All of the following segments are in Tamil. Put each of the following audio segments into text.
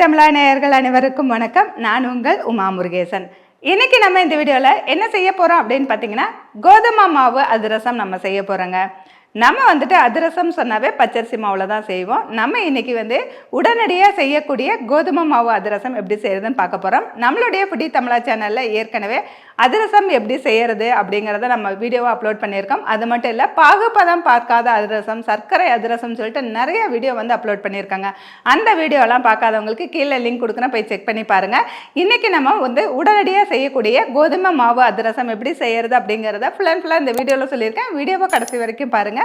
தமிழா நேயர்கள் அனைவருக்கும் வணக்கம். நான் உங்கள் உமா முருகேசன். இன்னைக்கு நம்ம இந்த வீடியோவில் என்ன செய்ய போகிறோம் அப்படின்னு பார்த்தீங்கன்னா கோதுமை மாவு அதிரசம் நம்ம செய்ய போகிறோங்க நம்ம வந்துட்டு அதிரசம் சொன்னாவே பச்சரிசி மாவில் தான் செய்வோம். நம்ம இன்னைக்கு வந்து உடனடியாக செய்யக்கூடிய கோதுமை மாவு அதிரசம் எப்படி செய்யறதுன்னு பார்க்க போகிறோம் நம்மளுடைய புடி தமிழா சேனலில் ஏற்கனவே அதிரசம் எப்படி செய்யறது அப்படிங்கிறத நம்ம வீடியோவை அப்லோட் பண்ணியிருக்கோம். அது மட்டும் இல்லை பாகுபதம் பார்க்காத அதிரசம் சர்க்கரை அதிரசம் சொல்லிட்டு நிறைய வீடியோ வந்து அப்லோட் பண்ணியிருக்காங்க. அந்த வீடியோலாம் பார்க்காதவங்களுக்கு கீழே லிங்க் கொடுக்குறேன். போய் செக் பண்ணி பாருங்கள் இன்னைக்கு நம்ம வந்து உடனடியாக செய்யக்கூடிய கோதுமை மாவு அதிரசம் எப்படி செய்யறது அப்படிங்கிறத ஃபுல் அண்ட் ஃபுல்லாக இந்த வீடியோவில் சொல்லியிருக்கேன். வீடியோவை கடைசி வரைக்கும் பாருங்கள்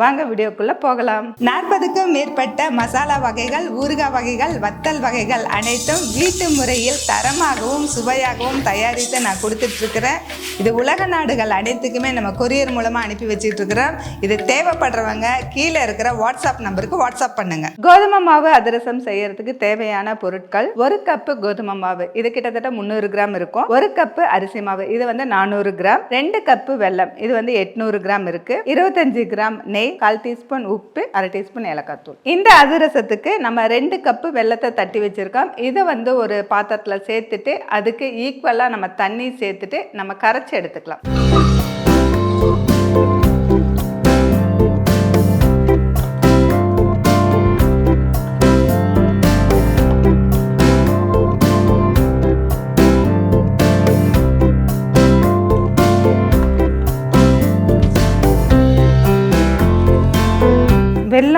வாங்க வீடியோக்குள்ள போகலாம். நாற்பதுக்கும் மேற்பட்ட மசாலா வகைகள் ஊறுகாய் வகைகள் வத்தல் வகைகள் அனைத்தும் வீட்டு முறையில் தரமாகவும் சுவையாகவும் தயாரித்து நான் கொடுத்துட்டு இருக்கிறேன் இது உலக நாடுகள் அனைத்துக்குமே நம்ம கொரியர் மூலமா அனுப்பி வச்சுட்டு இருக்கிறோம் இது தேவைப்படுறவங்க கீழே இருக்கிற வாட்ஸ்அப் நம்பருக்கு வாட்ஸ்அப் பண்ணுங்க. கோதுமை மாவு அதிரசம் செய்யறதுக்கு தேவையான பொருட்கள் ஒரு கப்பு கோதுமை மாவு. இது கிட்டத்தட்ட முந்நூறு கிராம் இருக்கும். ஒரு கப்பு அரிசி மாவு. இது வந்து நானூறு கிராம். ரெண்டு கப்பு வெல்லம். இது வந்து எட்நூறு கிராம் இருக்கு. இருபத்தஞ்சு கிராம் நெய் கால் டீஸ்பூன் உப்பு அரை டீஸ்பூன் ஏலக்காய் தூள். இந்த அதிரசத்துக்கு நம்ம ரெண்டு கப்பு வெல்லத்தை தட்டி வச்சிருக்கோம். இதை வந்து ஒரு பாத்திரத்தில் சேர்த்துட்டு அதுக்கு ஈக்குவலாக நம்ம தண்ணி சேர்த்துட்டு நம்ம கரைச்சி எடுத்துக்கலாம்.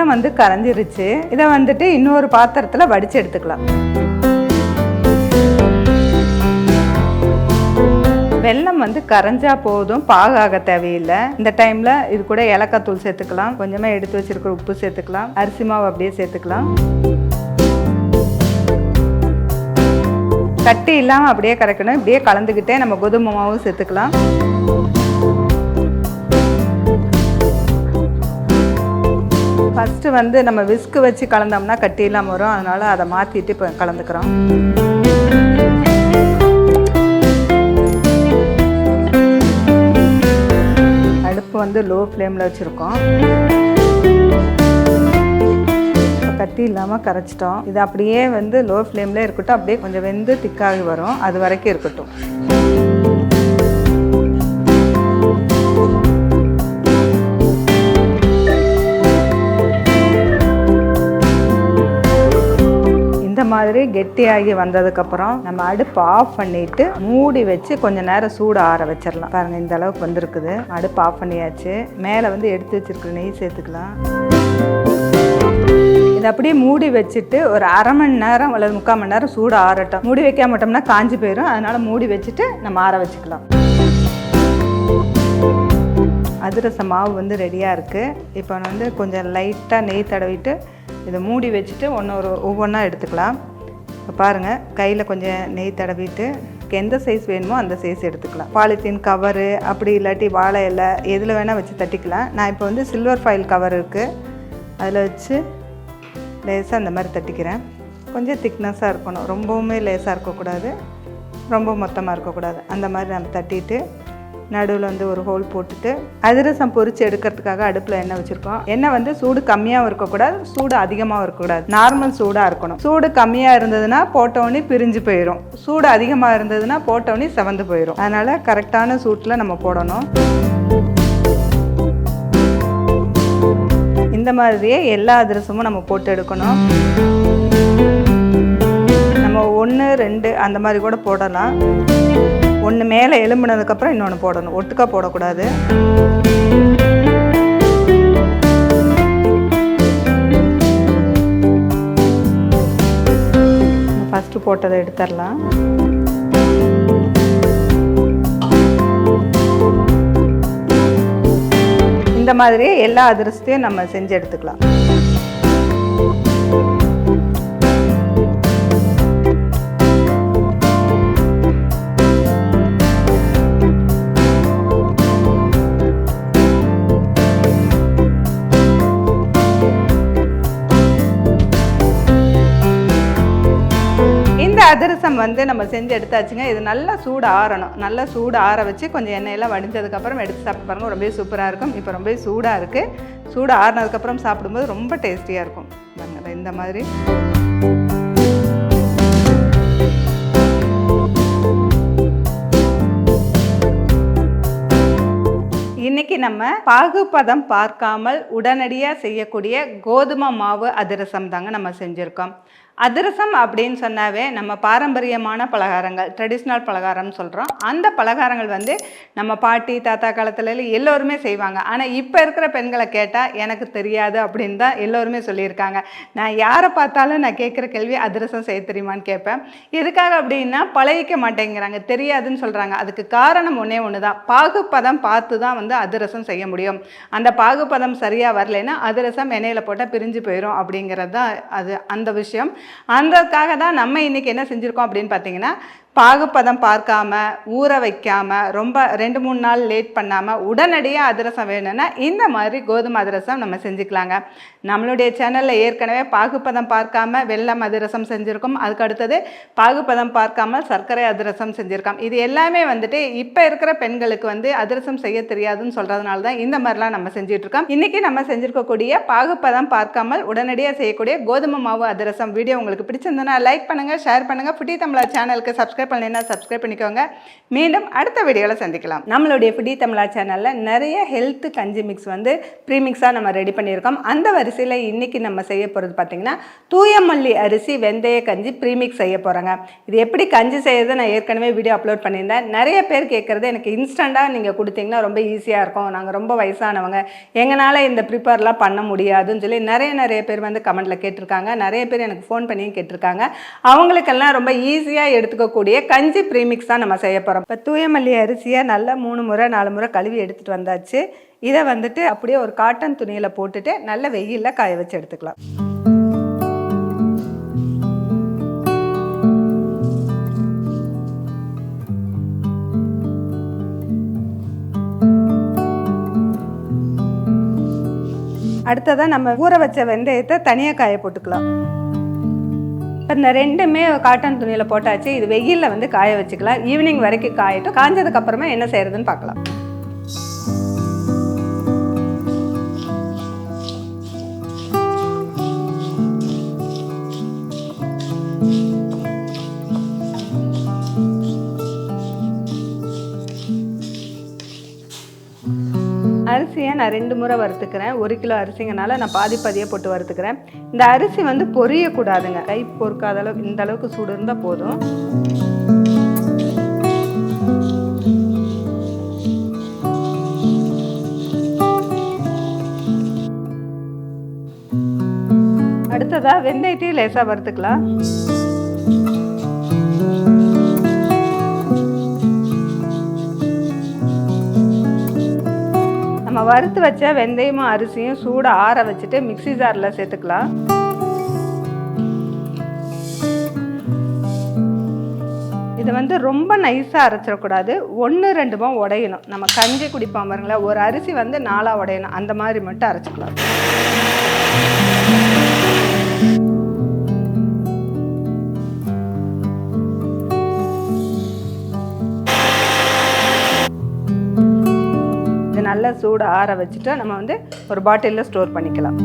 வெல்லம் வந்து கரைஞ்சிருச்சு. இதை வந்துட்டு இன்னொரு பாத்திரத்தில் வடித்து எடுத்துக்கலாம். வெல்லம் வந்து கரைஞ்சா போதும் பாகாக தேவையில்லை. இந்த டைமில் இது கூட ஏலக்காய் தூள் சேர்த்துக்கலாம். கொஞ்சமாக எடுத்து வச்சிருக்கிற உப்பு சேர்த்துக்கலாம். அரிசி மாவு அப்படியே சேர்த்துக்கலாம். கட்டி இல்லாமல் அப்படியே கரைக்கணும். இப்படியே கலந்துக்கிட்டே நம்ம கோதுமை மாவும் சேர்த்துக்கலாம். ஃபஸ்ட்டு வந்து நம்ம விஸ்க்கு வச்சு கலந்தோம்னா கட்டி இல்லாமல் வரும். அதனால் அதை மாற்றிட்டு இப்போ கலந்துக்கிறோம். அடுப்பு வந்து லோ ஃப்ளேமில் வச்சுருக்கோம். கட்டி இல்லாமல் கரைச்சிட்டோம். இது அப்படியே வந்து லோ ஃப்ளேம்லேயே இருக்கட்டும். அப்படியே கொஞ்சம் வெந்து திக்காகி வரும். அது வரைக்கும் இருக்கட்டும். மாதிரி கெட்டியாகி வந்ததுக்கப்புறம் நம்ம அடுப்பு ஆஃப் பண்ணிட்டு மூடி வச்சு கொஞ்ச நேரம் சூடு ஆற வச்சிடலாம். பாருங்கள் இந்த அளவுக்கு வந்திருக்குது. அடுப்பு ஆஃப் பண்ணியாச்சு. மேலே வந்து எடுத்து வச்சிருக்கிற நெய் சேர்த்துக்கலாம். இதை அப்படியே மூடி வச்சுட்டு ஒரு அரை மணி நேரம் அல்லது முக்கால் மணி நேரம் சூடு ஆறட்டும். மூடி வைக்காம விட்டோம்னா காஞ்சி போயிடும் அதனால மூடி வச்சுட்டு நம்ம ஆற வச்சுக்கலாம். அதிரச மாவு வந்து ரெடியாக இருக்குது இப்போ வந்து கொஞ்சம் லைட்டாக நெய் தடவிட்டு இதை மூடி வச்சுட்டு ஒன்று ஒரு ஒவ்வொன்றா எடுத்துக்கலாம். இப்போ பாருங்கள் கையில் கொஞ்சம் நெய் தடவிட்டு எந்த சைஸ் வேணுமோ அந்த சைஸ் எடுத்துக்கலாம். பாலித்தீன் கவரு அப்படி இல்லாட்டி வாழை இலை எதில் வேணால் வச்சு தட்டிக்கலாம். நான் இப்போ வந்து சில்வர் ஃபைல் கவர் இருக்குது அதில் வச்சு லேசாக அந்த மாதிரி தட்டிக்கிறேன். கொஞ்சம் திக்னஸாக இருக்கணும். ரொம்பவுமே லேசாக இருக்கக்கூடாது. ரொம்ப மொத்தமாக இருக்கக்கூடாது. அந்த மாதிரி நம்ம தட்டிட்டு நடுவில் வந்து ஒரு ஹோல் போட்டுட்டு அதிரசம் பொறிச்சு எடுக்கிறதுக்காக அடுப்பில் எண்ணெய் வச்சுருக்கோம். எண்ணெய் வந்து சூடு கம்மியாகவும் இருக்கக்கூடாது சூடு அதிகமாகவும் இருக்கக்கூடாது. நார்மல் சூடாக இருக்கணும். சூடு கம்மியாக இருந்ததுன்னா போட்டவொடனே பிரிஞ்சு போயிடும் சூடு அதிகமாக இருந்ததுன்னா போட்டவொடனே செவந்து போயிடும் அதனால் கரெக்டான சூட்டில் நம்ம போடணும். இந்த மாதிரியே எல்லா அதிரசமும் நம்ம போட்டு எடுக்கணும். நம்ம ஒன்று ரெண்டு அந்த மாதிரி கூட போடலாம். ஒன்று மேலே எலும்பினதுக்கப்புறம் இன்னொன்று போடணும். ஒட்டுக்கா போடக்கூடாது. ஃபஸ்ட்டு போட்டதை எடுத்துடலாம். இந்த மாதிரியே எல்லா அதிரசத்தையும் நம்ம செஞ்சு எடுத்துக்கலாம். பாயசம் வந்து நம்ம செஞ்சு எடுத்தாச்சுங்க. இது நல்லா சூடு ஆறணும். நல்லா சூடு ஆற வச்சு கொஞ்சம் எண்ணெயெல்லாம் வடிஞ்சதுக்கப்புறம் எடுத்து சாப்பிட்டு பாருங்கள் ரொம்பவே சூப்பராக இருக்கும். இப்போ ரொம்பவே சூடாக இருக்குது சூடு ஆறினதுக்கப்புறம் சாப்பிடும்போது ரொம்ப டேஸ்டியாக இருக்கும். பாருங்கள் இந்த மாதிரி. இன்னைக்கு நம்ம பாகுபதம் பார்க்காமல் உடனடியாக செய்யக்கூடிய கோதுமை மாவு அதிரசம் தாங்க நம்ம செஞ்சுருக்கோம். அதிரசம் அப்படின்னு சொன்னாவே நம்ம பாரம்பரியமான பலகாரங்கள் ட்ரெடிஷ்னல் பலகாரம்னு சொல்கிறோம் அந்த பலகாரங்கள் வந்து நம்ம பாட்டி தாத்தா காலத்துல எல்லோருமே செய்வாங்க. ஆனால் இப்போ இருக்கிற பெண்களை கேட்டால் எனக்கு தெரியாது அப்படின்னு தான் எல்லோருமே சொல்லியிருக்காங்க. நான் யாரை பார்த்தாலும் நான் கேட்குற கேள்வி அதிரசம் செய்ய தெரியுமான்னு கேட்பேன். எதுக்காக அப்படின்னா பழகிக்க மாட்டேங்கிறாங்க. தெரியாதுன்னு சொல்கிறாங்க அதுக்கு காரணம் ஒன்றே ஒன்று தான் பாகுப்பதம் பார்த்து தான் வந்து அதிரசம் செய்ய முடியும். அந்த பாகுப்பதம் சரியாக வரலைன்னா அதிரசம் எண்ணெயில் போட்டால் பிரிஞ்சு போயிடும் அப்படிங்கிறது தான் அது அந்த விஷயம். அந்தக்காக தான் நம்ம இன்றைக்கி என்ன செஞ்சுருக்கோம் அப்படின்னு பார்த்தீங்கன்னா பாகுப்பதம் பார்க்காம ஊற வைக்காம ரொம்ப ரெண்டு மூணு நாள் லேட் பண்ணாமல் உடனடியாக அதிரசம் வேணும்னா இந்த மாதிரி கோதுமை அதிரசம் நம்ம செஞ்சுக்கலாங்க. நம்மளுடைய சேனலில் ஏற்கனவே பாகுப்பதம் பார்க்காம வெள்ளம் அதிரசம் செஞ்சுருக்கோம். அதுக்கு அடுத்தது பாகுப்பதம் பார்க்காம சர்க்கரை அதிரசம் செஞ்சுருக்கோம். இது எல்லாமே வந்துட்டு இப்போ இருக்கிற பெண்களுக்கு வந்து அதிரசம் செய்ய தெரியாதுன்னு சொல்கிறதுனால தான் இந்த மாதிரிலாம் நம்ம செஞ்சிட்ருக்கோம். இன்றைக்கி நம்ம செஞ்சுருக்கக்கூடிய பாகுப்பதம் பார்க்காமல் உடனடியாக செய்யக்கூடிய கோதுமை மாவு அதிரசம் வீடியோ உங்களுக்கு பிடிச்சிருந்தனா லைக் பண்ணுங்கள் ஷேர் பண்ணுங்கள் புட்டி தமிழா சேனலுக்கு சப்ஸ்கிரைப் பண்ணலைன்னா சப்ஸ்கிரைப் பண்ணிக்கோங்க. மீண்டும் அடுத்த வீடியோவில் சந்திக்கலாம். நம்மளுடைய புடி தமிழா சேனலில் நிறைய ஹெல்த் கஞ்சி மிக்ஸ் வந்து ப்ரீமிக்ஸாக நம்ம ரெடி பண்ணியிருக்கோம். அந்த வரிசையில் இன்றைக்கி நம்ம செய்ய போகிறது பார்த்திங்கன்னா தூயமல்லி அரிசி வெந்தய கஞ்சி ப்ரீமிக்ஸ் செய்ய போகிறாங்க இது எப்படி கஞ்சி செய்யறது நான் ஏற்கனவே வீடியோ அப்லோட் பண்ணியிருந்தேன். நிறைய பேர் கேட்குறது எனக்கு இன்ஸ்டண்ட்டாக நீங்கள் கொடுத்தீங்கன்னா ரொம்ப ஈஸியாக இருக்கும். நாங்கள் ரொம்ப வயசானவங்க. எங்களால் இந்த ப்ரிப்பேர்லாம் பண்ண முடியாதுன்னு சொல்லி நிறைய நிறைய பேர் வந்து கமெண்ட்டில் கேட்டிருக்காங்க. நிறைய பேர் எனக்கு ஃபோன் பண்ணியும் கேட்டிருக்காங்க. அவங்களுக்கெல்லாம் ரொம்ப ஈஸியாக எடுத்துக்கக்கூடிய கஞ்சி ப்ரீமிக்ஸ் தான் நம்ம செய்ய போகிறோம் இப்போ தூயமல்லி அரிசியை நல்லா மூணு முறை நாலு முறை கழுவி எடுத்துகிட்டு வந்தாச்சு. இதை வந்துட்டு அப்படியே ஒரு காட்டன் துணியில் போட்டுட்டு நல்ல வெயிலில் காய வச்சு எடுத்துக்கலாம். அடுத்ததாக நம்ம ஊற வச்ச வெந்தயத்தை தனியாக காய போட்டுக்கலாம். இப்போ இந்த ரெண்டுமே காட்டன் துணியில் போட்டாச்சு. இது வெயிலில் வந்து காய வச்சுக்கலாம். ஈவினிங் வரைக்கும் காயட்டும். காஞ்சதுக்கப்புறமா என்ன செய்யறதுன்னு பார்க்கலாம். நான் ரெண்டு முறை வறுத்துக்கிறேன். ஒரு கிலோ அரிசிங்கனால நான் பாதி பாதியாக போட்டு வறுத்துக்கிறேன். இந்த அரிசி வந்து பொரியக்கூடாதுங்க. கை பொறுக்காத அளவுக்கு இந்த அளவுக்கு சூடு இருந்தால் போதும். அடுத்ததாக வெந்தயத்தையும் லேசாக வறுத்துக்கலாம். வறுத்து வச்ச வெந்தயமும் அரிசியும் சூட ஆற வச்சுட்டு மிக்ஸி ஜாரில் சேர்த்துக்கலாம். இது வந்து ரொம்ப நைஸாக அரைச்சிடக்கூடாது. ஒன்று ரெண்டுமா உடையணும். நம்ம கஞ்சி குடிப்போம் பாருங்களேன். ஒரு அரிசி வந்து நாலாக உடையணும். அந்த மாதிரி மட்டும் அரைச்சிக்கலாம். நல்லா சூடு ஆற வச்சுட்டு நம்ம வந்து ஒரு பாட்டிலில் ஸ்டோர் பண்ணிக்கலாம்.